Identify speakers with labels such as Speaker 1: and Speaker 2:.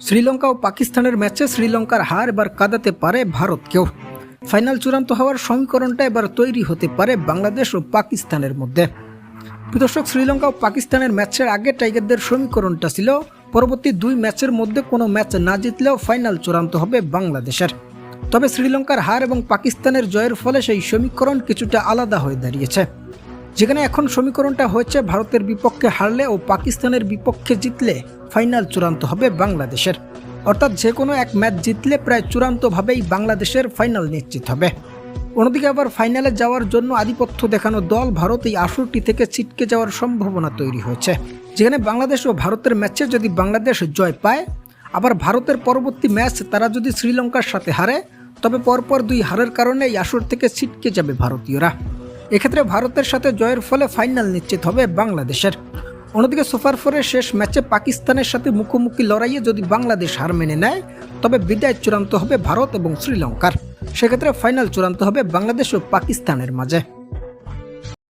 Speaker 1: শ্রীলঙ্কা ও পাকিস্তানের ম্যাচে শ্রীলঙ্কার হার এবার কাঁদাতে পারে ভারতকেও ফাইনাল চূড়ান্ত হওয়ার সমীকরণটা এবার তৈরি হতে পারে বাংলাদেশ ও পাকিস্তানের মধ্যে। দর্শক, শ্রীলঙ্কা ও পাকিস্তানের ম্যাচের আগে টাইগারদের সমীকরণটা ছিল, পরবর্তী দুই ম্যাচের মধ্যে কোনো ম্যাচ না জিতলেও ফাইনাল চূড়ান্ত হবে বাংলাদেশের। তবে শ্রীলঙ্কার হার এবং পাকিস্তানের জয়ের ফলে সেই সমীকরণ কিছুটা আলাদা হয়ে দাঁড়িয়েছে। যেখানে এখন সমীকরণটা হয়েছে, ভারতের বিপক্ষে হারলে ও পাকিস্তানের বিপক্ষে জিতলে ফাইনাল চূড়ান্ত হবে বাংলাদেশের। অর্থাৎ যে কোনো এক ম্যাচ জিতলে প্রায় চূড়ান্তভাবেই বাংলাদেশের ফাইনাল নিশ্চিত হবে। অন্যদিকে আবার ফাইনালে যাওয়ার জন্য আধিপত্য দেখানো দল ভারত এই আসরটি থেকে ছিটকে যাওয়ার সম্ভাবনা তৈরি হয়েছে। যেখানে বাংলাদেশ ও ভারতের ম্যাচে যদি বাংলাদেশ জয় পায়, আবার ভারতের পরবর্তী ম্যাচ তারা যদি শ্রীলঙ্কার সাথে হারে, তবে পরপর দুই হারের কারণে এই আসর থেকে ছিটকে যাবে ভারতীয়রা। এক্ষেত্রে ভারতের সাথে জয়ের ফলে ফাইনাল নিশ্চিত হবে বাংলাদেশের। অন্যদিকে সুপার ফোরের শেষ ম্যাচে পাকিস্তানের সাথে মুখোমুখি লড়াইয়ে যদি বাংলাদেশ হার মেনে নেয়, তবে বিদায় চূড়ান্ত হবে ভারত এবং শ্রীলঙ্কার। সেক্ষেত্রে ফাইনাল চূড়ান্ত হবে বাংলাদেশ ও পাকিস্তানের মাঝে।